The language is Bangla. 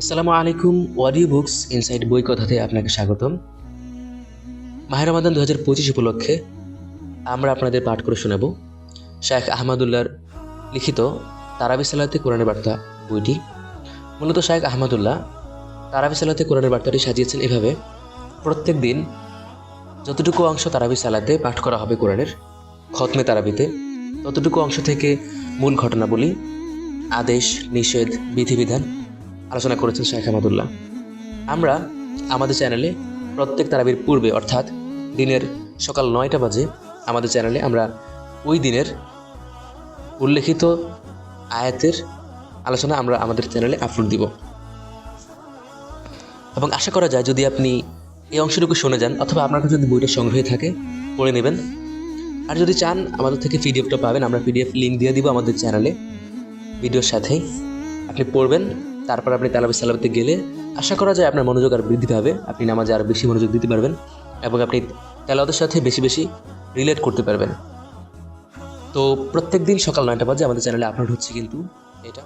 আসসালামু আলাইকুম অডিও বুকস ইনসাইড বই কথাতে আপনাকে স্বাগতম। মাহের রমাদান দু হাজার পঁচিশ উপলক্ষে আমরা আপনাদের পাঠ করে শোনাব। শেখ আহমদুল্লাহর লিখিত তারাবি সালাতে কোরআনের বার্তা বইটি। মূলত শেখ আহমদুল্লাহ তারাবি সালাতে কোরআনের বার্তাটি সাজিয়েছেন এভাবে, প্রত্যেক দিন যতটুকু অংশ তারাবি সালাতে পাঠ করা হবে কোরআনের খতমে তারাবিতে, ততটুকু অংশ থেকে মূল ঘটনাবলী, আদেশ, নিষেধ, বিধিবিধান আলোচনা করেছেন শেখ আহমদুল্লাহ আমরা আমাদের চ্যানেলে প্রত্যেক তারাবির পূর্বে, অর্থাৎ দিনের সকাল নয়টা বাজে, আমাদের চ্যানেলে আমরা ওই দিনের উল্লেখিত আয়াতের আলোচনা আমরা আমাদের চ্যানেলে আপলোড দিব। এবং আশা করা যায় যদি আপনি এই অংশটুকু শুনে যান, অথবা আপনার কাছে যদি বইটা সংগ্রহে থাকে, পড়ে নেবেন। আর যদি চান আমাদের থেকে পিডিএফটা পাবেন, আমরা পিডিএফ লিঙ্ক দিয়ে দিব আমাদের চ্যানেলে। ভিডিওর সাথেই আপনি পড়বেন। তারপর আপনি তালাবি সালাবিতে গেলে আশা করা যায় আপনার মনোযোগ আর বৃদ্ধি পাবে। আপনি নামাজে আরও বেশি মনোযোগ দিতে পারবেন এবং আপনি তেলাওয়াতের সাথে বেশি বেশি রিলেট করতে পারবেন। তো প্রত্যেক দিন সকাল নয়টা বাজে আমাদের চ্যানেলে আপলোড হচ্ছে কিন্তু এটা।